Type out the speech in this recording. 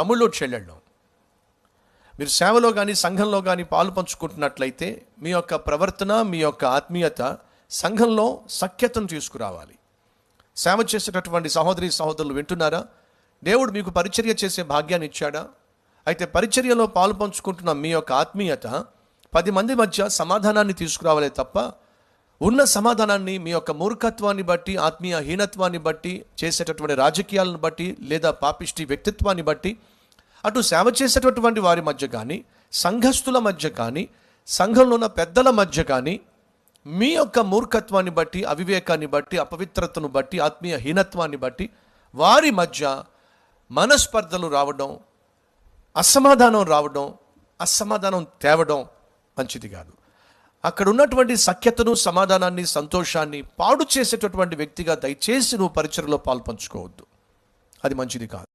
తమ్ముళ్ళు చెల్లెళ్ళు. మీరు సేవలో కానీ సంఘంలో కానీ పాలు పంచుకుంటున్నట్లయితే మీ యొక్క ప్రవర్తన మీ యొక్క ఆత్మీయత సంఘంలో సఖ్యతను తీసుకురావాలి. సేవ చేసేటటువంటి సహోదరి సహోదరులు వింటున్నారా? దేవుడు మీకు పరిచర్య చేసే భాగ్యాన్ని ఇచ్చాడా? అయితే పరిచర్యలో పాలు పంచుకుంటున్న మీ యొక్క ఆత్మీయత పది మంది మధ్య సమాధానాన్ని తీసుకురావాలే తప్ప ఉన్న సమాధానాన్ని మీ యొక్క మూర్ఖత్వాన్ని బట్టి ఆత్మీయ హీనత్వాన్ని బట్టి చేసేటటువంటి రాజకీయాలను బట్టి లేదా పాపిష్టి వ్యక్తిత్వాన్ని బట్టి అటు సేవ చేసేటటువంటి వారి మధ్య కానీ సంఘస్థుల మధ్య కానీ సంఘంలో ఉన్న పెద్దల మధ్య కానీ మీ యొక్క మూర్ఖత్వాన్ని బట్టి అవివేకాన్ని బట్టి అపవిత్రతను బట్టి ఆత్మీయ హీనత్వాన్ని బట్టి వారి మధ్య మనస్పర్ధలు రావడం అసమాధానం రావడం అసమాధానం తేవడం మంచిది కాదు. అక్కడ ఉన్నటువంటి సఖ్యతను సమాధానాన్ని సంతోషాన్ని పాడు చేసేటటువంటి వ్యక్తిగా దయచేసి నువ్వు పరిచయలో పాల్పంచుకోవద్దు అది మంచిది కాదు.